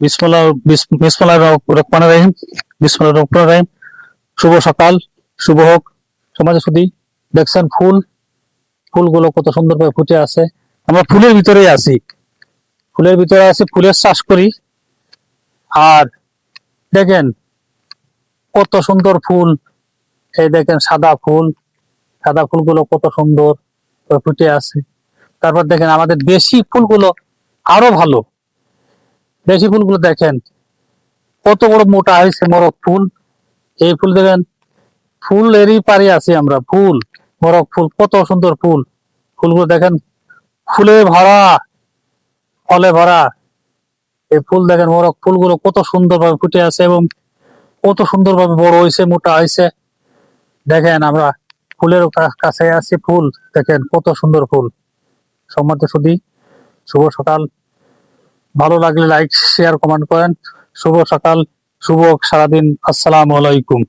বিসমুল্লাহ বিসমুল্লাহ রহমান রহিম, বিসমুল্লাহ রহমান রহিম। শুভ সকাল, শুভ হোক। সমাজে শুধু দেখছেন ফুল? ফুলগুলো কত সুন্দরভাবে ফুটে আছে। আমরা ফুলের ভিতরেই আছি। ফুলের ভিতরে আছি, ফুলের চাষ করি। আর দেখেন কত সুন্দর ফুল। এই দেখেন সাদা ফুল। সাদা ফুলগুলো কত সুন্দর ফুটে আছে। তারপর দেখেন আমাদের দেশি ফুলগুলো আরও ভালো। দেশি ফুলগুলো দেখেন, কত বড় মোটা হয়েছে মরক ফুল। এই ফুল দেখেন, ফুলেরই পারে আছি আমরা, ফুল, মরক ফুল, কত সুন্দর ফুল। ফুলগুলো দেখেন, ফুলে ভরা, ফলে ভরা। এই ফুল দেখেন, মরক ফুলগুলো কত সুন্দরভাবে ফুটে আছে এবং কত সুন্দরভাবে বড় হয়েছে, মোটা হয়েছে। দেখেন আমরা ফুলের কাছে আছি ফুল, দেখেন কত সুন্দর ফুল। সম্মানিত সুদী শুভ সকাল। ভালো লাগলে লাইক শেয়ার কমেন্ট করেন। শুভ সকাল শুভ সারাদিন। আসসালাম আলাইকুম।